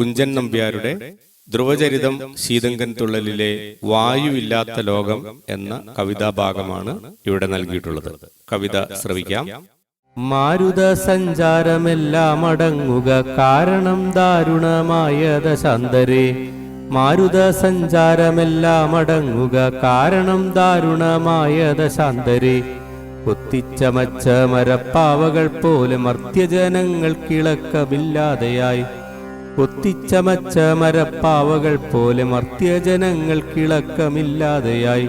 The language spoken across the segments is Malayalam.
കുഞ്ചൻ നമ്പ്യാരുടെ ധ്രുവചരിതം ശീതങ്കൻ തുള്ളലിലെ വായുവില്ലാത്ത ലോകം എന്ന കവിതാഭാഗമാണ് ഇവിടെ നൽകിയിട്ടുള്ളത്. കവിത ശ്രവിക്കാം. മാരുത സഞ്ചാരമെല്ലാം അടങ്ങുക കാരണം ദാരുണമായ ദശാന്തരേ. മാരുത സഞ്ചാരമെല്ലാം അടങ്ങുക കാരണം ദാരുണമായ ദശാന്തരേ. കൊത്തിച്ചമച്ച മരപ്പാവകൾ പോലെ മർത്യജനങ്ങൾ കിളക്കമില്ലാതെയായി. കൊത്തിച്ചമച്ച മരപ്പാവകൾ പോലെ മർത്യജനങ്ങൾക്കിളക്കമില്ലാതെയായി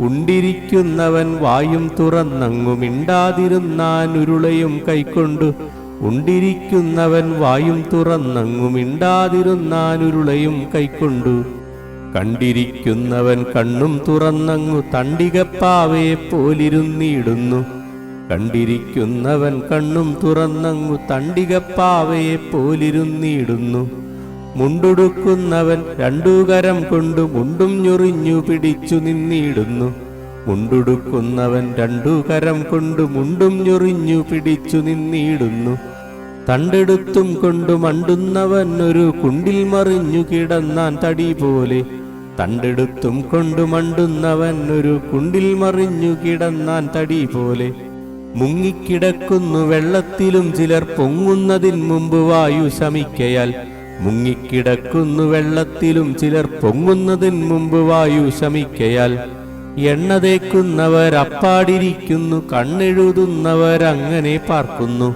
ഉണ്ടിരിക്കുന്നവൻ വായും തുറന്നങ്ങു മിണ്ടാതിരുന്നാൻ ഉരുളയും കൈക്കൊണ്ടു. ഉണ്ടിരിക്കുന്നവൻ വായും തുറന്നങ്ങു മിണ്ടാതിരുന്നാൻ ഉരുളയും കൈക്കൊണ്ടു. കണ്ടിരിക്കുന്നവൻ കണ്ണും തുറന്നങ്ങു തണ്ടികപ്പാവയെ പോലിരുന്നിടുന്നു. കണ്ടിരിക്കുന്നവൻ കണ്ണും തുറന്നങ്ങു തണ്ടികപ്പാവയെ പോലിരുന്നിടുന്നു. മുണ്ടുടുക്കുന്നവൻ രണ്ടു കരം കൊണ്ട് മുണ്ടും ഞൊറിഞ്ഞു പിടിച്ചു നിന്നിടുന്നു. മുണ്ടുടുക്കുന്നവൻ രണ്ടു കരം കൊണ്ട് മുണ്ടും ഞൊറിഞ്ഞു പിടിച്ചു നിന്നിടുന്നു. തണ്ടെടുത്തും കൊണ്ട് മണ്ടുന്നവൻ ഒരു കുണ്ടിൽ മറിഞ്ഞു കിടന്നാൻ തടി പോലെ. തണ്ടെടുത്തും കൊണ്ട് മണ്ടുന്നവൻ ഒരു കുണ്ടിൽ മറിഞ്ഞു കിടന്നാൻ തടി പോലെ. മുങ്ങിക്കിടക്കുന്നു വെള്ളത്തിലും ചിലർ പൊങ്ങുന്നതിന് മുമ്പ് വായു ശമിക്കയാൽ. മുങ്ങിക്കിടക്കുന്നു വെള്ളത്തിലും ചിലർ പൊങ്ങുന്നതിന് മുമ്പ് വായു ശമിക്കയാൽ. എണ്ണ തേക്കുന്നവർ അപ്പാടിരിക്കുന്നു കണ്ണെഴുതുന്നവർ അങ്ങനെ പാർക്കുന്നു.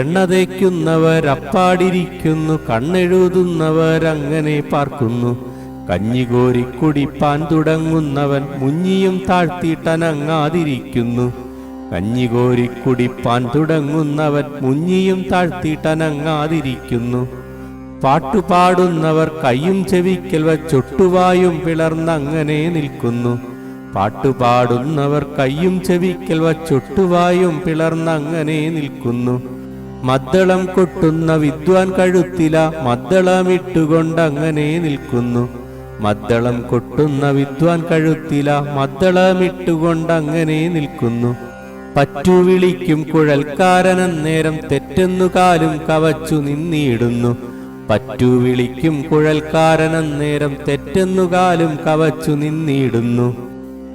എണ്ണ തേക്കുന്നവർ അപ്പാടിരിക്കുന്നു കണ്ണെഴുതുന്നവർ അങ്ങനെ പാർക്കുന്നു. കഞ്ഞികോരി കുടിപ്പാൻ തുടങ്ങുന്നവൻ മുഞ്ഞിയും താഴ്ത്തിയിട്ടനങ്ങാതിരിക്കുന്നു. കഞ്ഞികോരി കുടിപ്പാൻ തുടങ്ങുന്നവൻ മുഞ്ഞിയും താഴ്ത്തിയിട്ടനങ്ങാതിരിക്കുന്നു. പാട്ടുപാടുന്നവർ കയ്യും ചെവിക്കൽ വച്ചൊട്ടുവായും പിളർന്നങ്ങനെ നിൽക്കുന്നു. പാട്ടുപാടുന്നവർ കയ്യും ചെവിക്കൽ വച്ചൊട്ടുവായും പിളർന്നങ്ങനെ നിൽക്കുന്നു. മദ്ദളം കൊട്ടുന്ന വിദ്വാൻ കഴുത്തില മദ്ദളമിട്ടുകൊണ്ടങ്ങനെ നിൽക്കുന്നു. മദ്ദളം കൊട്ടുന്ന വിദ്വാൻ കഴുത്തില മദ്ദളമിട്ടുകൊണ്ടങ്ങനെ നിൽക്കുന്നു. പറ്റു വിളിക്കും കുഴൽക്കാരനന്നേരം തെറ്റെന്നു കാലും കവച്ചു നിന്നിടുന്നു. പറ്റുവിളിക്കും വിളിക്കും കുഴൽക്കാരനന്നേരം തെറ്റെന്നു കാലും കവച്ചു നിന്നിടുന്നു.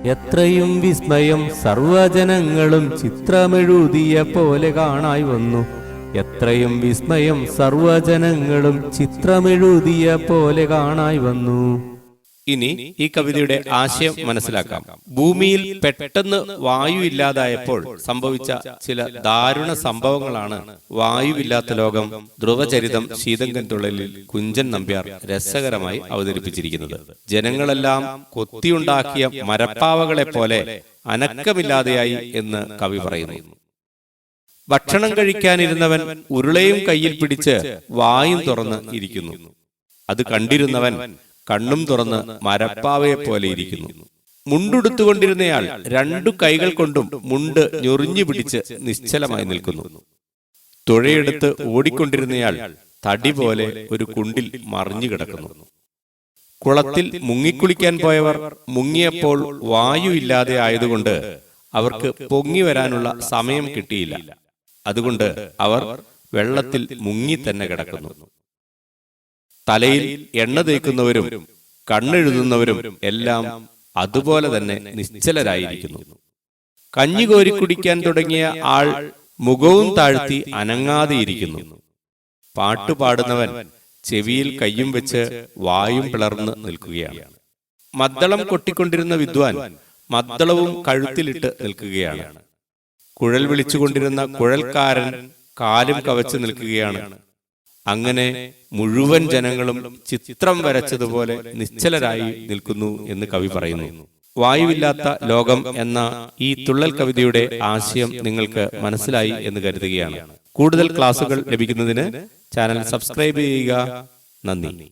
എത്രയും വിസ്മയം സർവജനങ്ങളും ചിത്രമെഴുതിയ പോലെ കാണായി വന്നു. എത്രയും വിസ്മയം സർവജനങ്ങളും ചിത്രമെഴുതിയ പോലെ കാണായി വന്നു. ഇനി ഈ കവിതയുടെ ആശയം മനസ്സിലാക്കാം. ഭൂമിയിൽ പെട്ടെന്ന് വായു ഇല്ലാതായപ്പോൾ സംഭവിച്ച ചില ദാരുണ സംഭവങ്ങളാണ് വായുവില്ലാത്ത ലോകം ധ്രുവചരിതം ശീതങ്കൻ തുള്ളലിൽ കുഞ്ചൻ നമ്പ്യാർ രസകരമായി അവതരിപ്പിച്ചിരിക്കുന്നത്. ജനങ്ങളെല്ലാം കൊത്തിയുണ്ടാക്കിയ മരപ്പാവകളെ പോലെ അനക്കമില്ലാതെയായി എന്ന് കവി പറയുന്നു. ഭക്ഷണം കഴിക്കാനിരുന്നവൻ ഉരുളയും കയ്യിൽ പിടിച്ച് വായും തുറന്ന് ഇരിക്കുന്നു. അത് കണ്ടിരുന്നവൻ കണ്ണും തുറന്ന് മരപ്പാവയെ പോലെ ഇരിക്കുന്നു. മുണ്ടുടുത്തുകൊണ്ടിരുന്നയാൾ രണ്ടു കൈകൾ കൊണ്ടും മുണ്ട് ഞൊറിഞ്ഞു പിടിച്ച് നിശ്ചലമായി നിൽക്കുന്നു. തുഴയെടുത്ത് ഓടിക്കൊണ്ടിരുന്നയാൾ തടി പോലെ ഒരു കുണ്ടിൽ മറിഞ്ഞു കിടക്കുന്നു. കുളത്തിൽ മുങ്ങിക്കുളിക്കാൻ പോയവർ മുങ്ങിയപ്പോൾ വായു ഇല്ലാതെ ആയതുകൊണ്ട് അവർക്ക് പൊങ്ങി വരാനുള്ള സമയം കിട്ടിയില്ല. അതുകൊണ്ട് അവർ വെള്ളത്തിൽ മുങ്ങി തന്നെ കിടക്കുന്നു. തലയിൽ എണ്ണ തേക്കുന്നവരും കണ്ണെഴുതുന്നവരും എല്ലാം അതുപോലെ തന്നെ നിശ്ചലരായിരിക്കുന്നു. കഞ്ഞി കോരി കുടിക്കാൻ തുടങ്ങിയ ആൾ മുഖവും താഴ്ത്തി അനങ്ങാതെയിരിക്കുന്നു. പാട്ടുപാടുന്നവൻ ചെവിയിൽ കയ്യും വെച്ച് വായും പിളർന്ന് നിൽക്കുകയാണ്. മദ്ദളം കൊട്ടിക്കൊണ്ടിരുന്ന വിദ്വാൻ മദ്ദളവും കഴുത്തിലിട്ട് നിൽക്കുകയാണ്. കുഴൽ വിളിച്ചുകൊണ്ടിരുന്ന കുഴൽക്കാരൻ കാലും കവച്ച് നിൽക്കുകയാണ്. അങ്ങനെ മുഴുവൻ ജനങ്ങളും ചിത്രം വരച്ചതുപോലെ നിശ്ചലരായി നിൽക്കുന്നു എന്ന് കവി പറയുന്നു. വായുവില്ലാത്ത ലോകം എന്ന ഈ തുള്ളൽ കവിതയുടെ ആശയം നിങ്ങൾക്ക് മനസ്സിലായി എന്ന് കരുതുകയാണ്. കൂടുതൽ ക്ലാസുകൾ ലഭിക്കുന്നതിന് ചാനൽ സബ്സ്ക്രൈബ് ചെയ്യുക. നന്ദി.